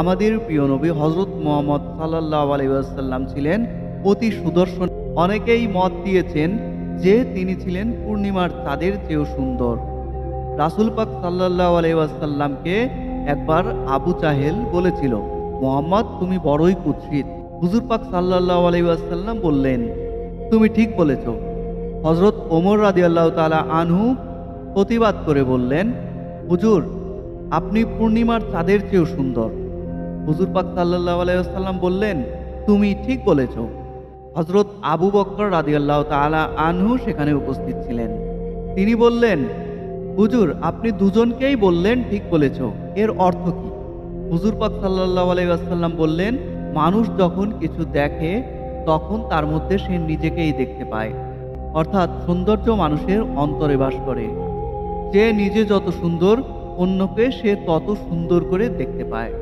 আমাদের প্রিয় নবী হজরত মোহাম্মদ সাল্লাহ আলাইসাল্লাম ছিলেন অতি সুদর্শন। অনেকেই মত দিয়েছেন যে তিনি ছিলেন পূর্ণিমার চাঁদের চেয়েও সুন্দর। রাসুল পাক সাল্লাহ আলাইসাল্লামকে একবার আবু চাহেল বলেছিল, মোহাম্মদ, তুমি বড়ই কুৎসিত। হুজুর পাক সাল্লাহ আলাইসাল্লাম বললেন, তুমি ঠিক বলেছ। হজরত ওমর রাজি আল্লাহ তালা আনহু প্রতিবাদ করে বললেন, হুজুর, আপনি পূর্ণিমার চাঁদের চেয়েও সুন্দর। হুজুর পাক সাল্লাহ আলাইসাল্লাম বললেন, তুমি ঠিক বলেছ। হজরত আবু বক্কর রাদিয়াল্লাহ তাআলা আনহু সেখানে উপস্থিত ছিলেন। তিনি বললেন, হুজুর, আপনি দুজনকেই বললেন ঠিক বলেছ, এর অর্থ কি? হুজুর পাক সাল্লাহ আলাইসাল্লাম বললেন, মানুষ যখন কিছু দেখে, তখন তার মধ্যে সে নিজেকেই দেখতে পায়। অর্থাৎ সৌন্দর্য মানুষের অন্তরে বাস করে। যে নিজে যত সুন্দর, অন্যকে সে তত সুন্দর করে দেখতে পায়।